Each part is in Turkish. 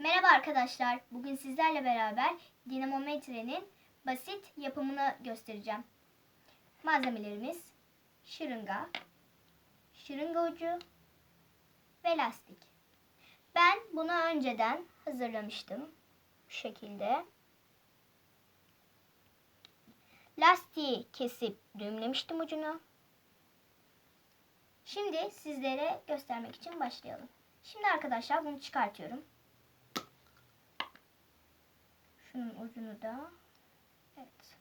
Merhaba arkadaşlar. Bugün sizlerle beraber dinamometrenin basit yapımını göstereceğim. Malzemelerimiz şırınga, şırınga ucu ve lastik. Ben bunu önceden hazırlamıştım. Bu şekilde. Lastiği kesip düğümlemiştim ucunu. Şimdi sizlere göstermek için başlayalım. Şimdi arkadaşlar bunu çıkartıyorum. Şunun ucunu da. Evet.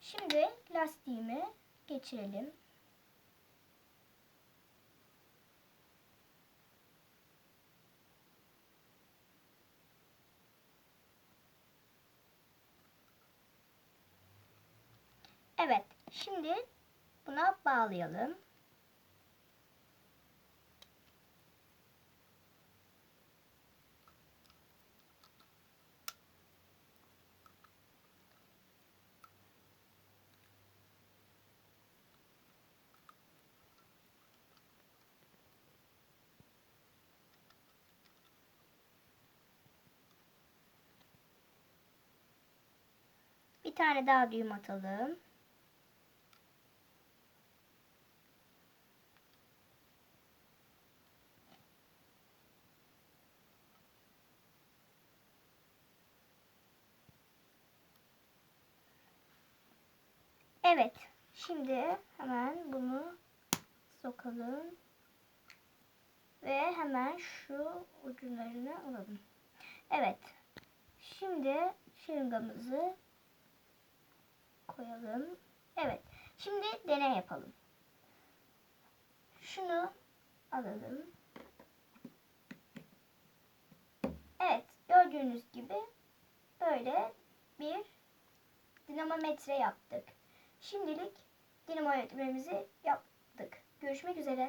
Şimdi lastiğimi geçirelim. Evet. Şimdi buna bağlayalım. Bir tane daha düğüm atalım. Evet. Şimdi hemen bunu sokalım. Ve hemen şu ucularını alalım. Evet. Şimdi şırıngamızı koyalım. Evet. Şimdi deney yapalım. Şunu alalım. Evet. Gördüğünüz gibi böyle bir dinamometre yaptık. Şimdilik dinamometremizi yaptık. Görüşmek üzere.